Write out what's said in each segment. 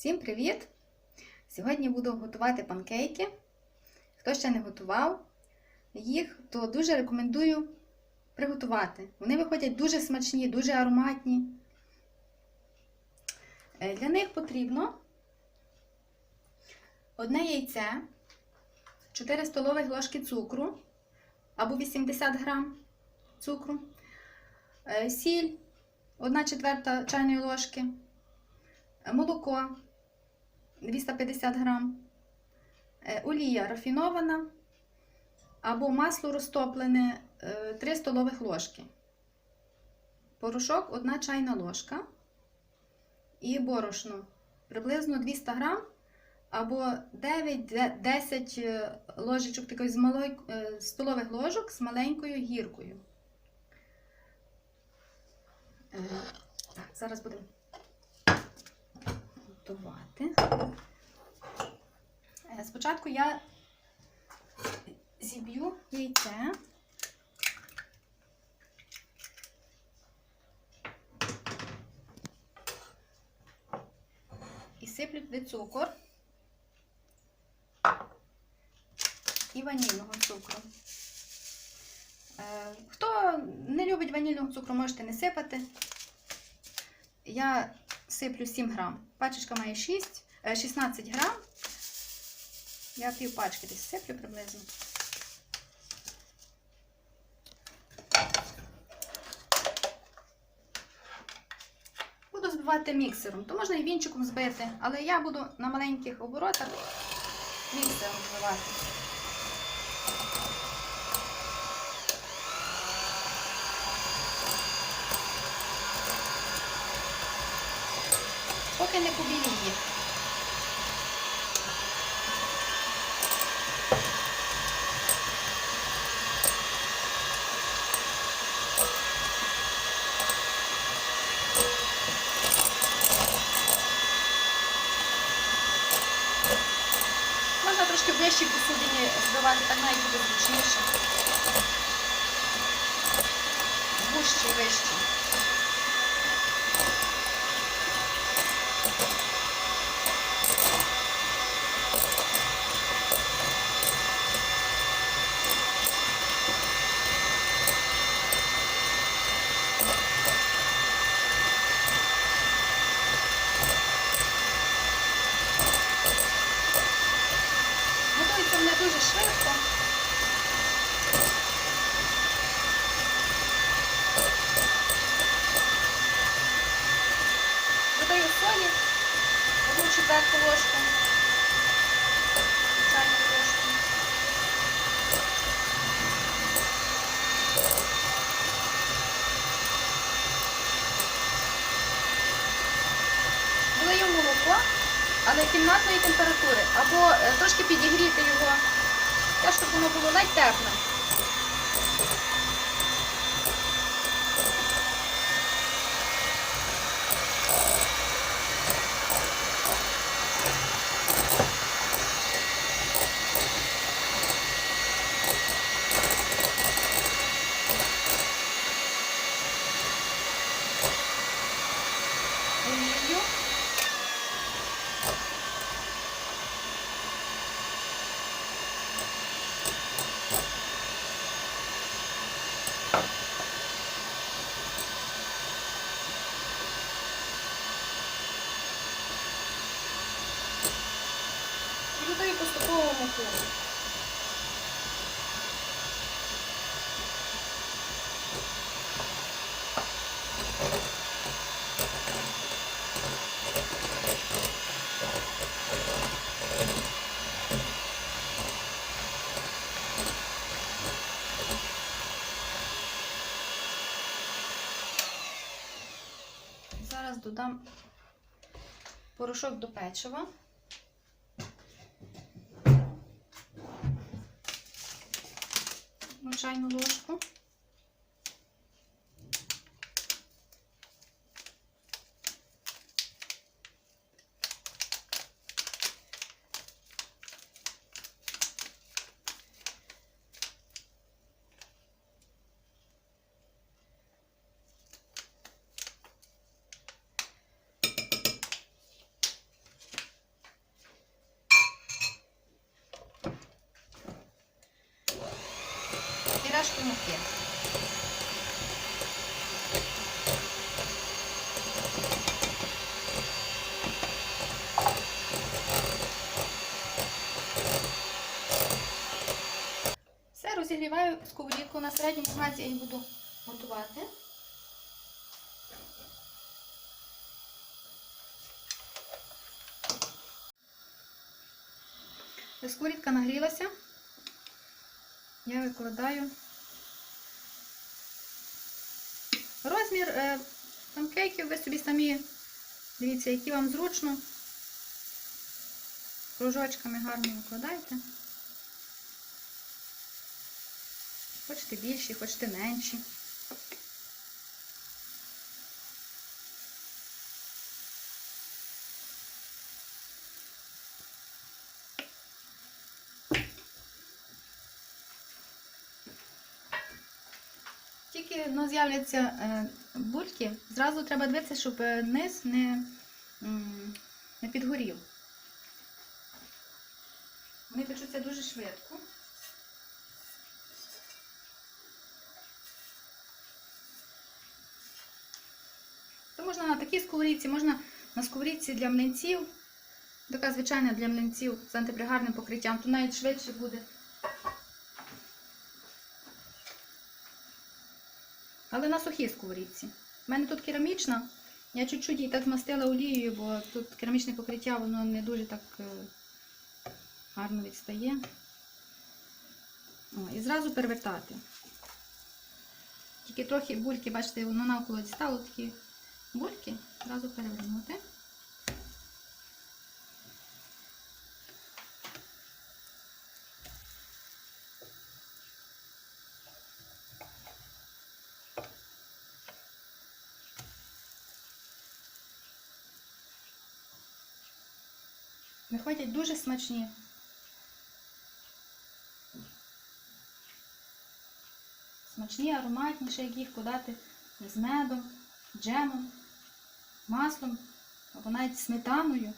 Всім привіт! Сьогодні буду готувати панкейки. Хто ще не готував їх, то дуже рекомендую приготувати. Вони виходять дуже смачні, дуже ароматні. Е, Для них потрібно одне яйце, 4 столових ложки цукру або 80 грам цукру, е, сіль, 1 четверта чайної ложки, молоко 250 грам, е, олія рафінована або масло розтоплене 3 столових ложки, порошок 1 чайна ложка і борошно. Приблизно 200 грам або 9-10 ложечок такої е, столових ложок з маленькою гіркою. Е, Так, зараз будемо готувати. Е, Спочатку я зіб'ю яйце. І сиплю туди цукор і ванільного цукру. Е, Хто не любить ванільного цукру, можете не сипати. Я сиплю 7 грам. Пачечка має 6, е, 16 грам. Я пів пачки десь сиплю приблизно. Буду збивати міксером, то можна і вінчиком збити, але я буду на маленьких оборотах міксером збивати. Поки не побіліє. Можна трошки вищій посудині збивати, так навіть буде зручніше. Дуже швидко. Додаю солі, одну четверту ложку, але кімнатної температури, або е, трошки підігріти його, те, щоб воно було ледь тепле. Зараз додам порошок до печива. Чайну ложку. Чашку муки. Все, розігріваю сковорідку на середньому газі я її буду готувати. Сковорідка нагрілася. Я викладаю розмір е, панкейків, ви собі самі дивіться, які вам зручно. Кружочками гарно викладайте. Хочете більші, хочете менші. Тільки ну, з'являться е, бульки, зразу треба дивитися, щоб е, низ не, не підгорів. Вони печуться дуже швидко. То можна на такій сковорідці, можна на сковорідці для млинців. Така звичайна для млинців з антипригарним покриттям, то навіть швидше буде. Але на сухій сковорідці. У мене тут керамічна. Я чуть-чуть її так змастила олією, бо тут керамічне покриття, воно не дуже так е, гарно відстає. О, і зразу перевертати. Тільки трохи бульки, бачите, воно навколо дістало такі бульки, зразу перевернути. Виходять дуже смачні. Смачні, ароматніші, як їх подати з медом, джемом, маслом або навіть сметаною.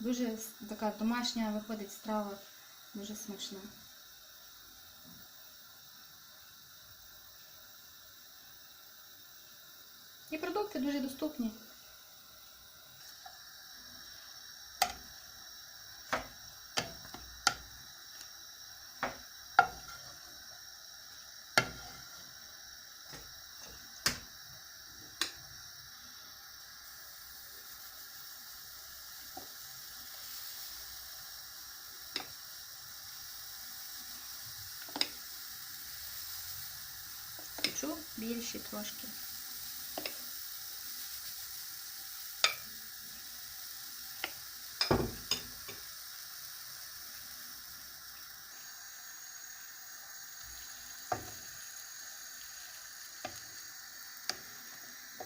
Дуже така домашня виходить страва, дуже смачна. І продукти дуже доступні. Хочу більші трошки.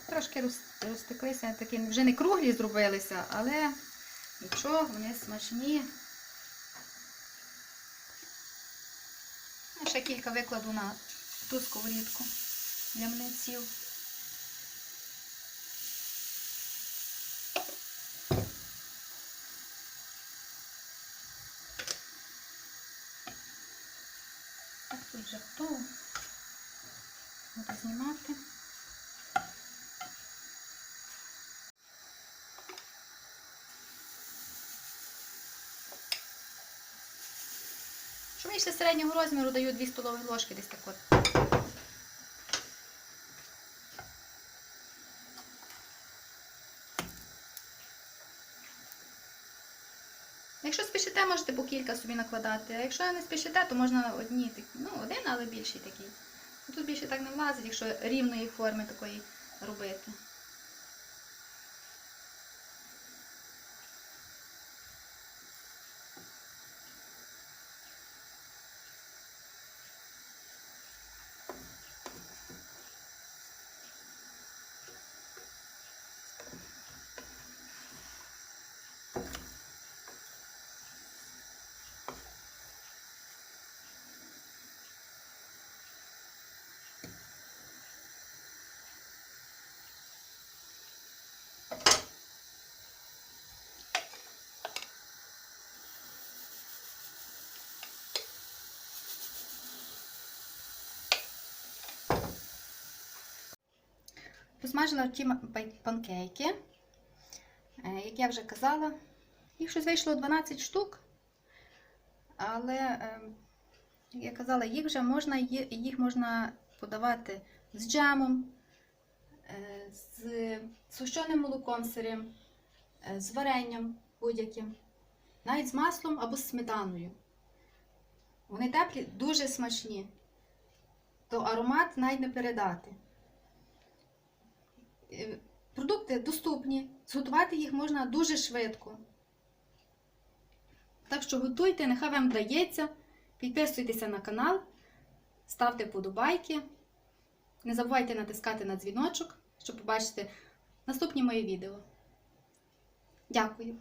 Трошки розтеклися, такі вже не круглі зробилися, але нічого, вони смачні. Я ще кілька викладу на ту сковорідку для млинців. Так, тут вже готово. Буду знімати. Щоб вийшли середнього розміру, даю 2 столові ложки десь так от. Якщо спішите, можете по кілька собі накладати. А якщо не спішите, то можна одні ну один, але більший такий. Тут більше так не влазить, якщо рівної форми такої робити. Посмажила ті панкейки. Е, Як я вже казала, їх щось вийшло 12 штук. Але, е, як я казала, їх вже можна, їх можна подавати з джемом, е, з сущеним молоком сирим, з варенням будь-яким, навіть з маслом або з сметаною. Вони теплі, дуже смачні. То аромат навіть не передати. Е, Продукти доступні, зготувати їх можна дуже швидко. Так що готуйте, нехай вам вдається. Підписуйтеся на канал, ставте подобайки. Не забувайте натискати на дзвіночок, щоб побачити наступні мої відео. Дякую!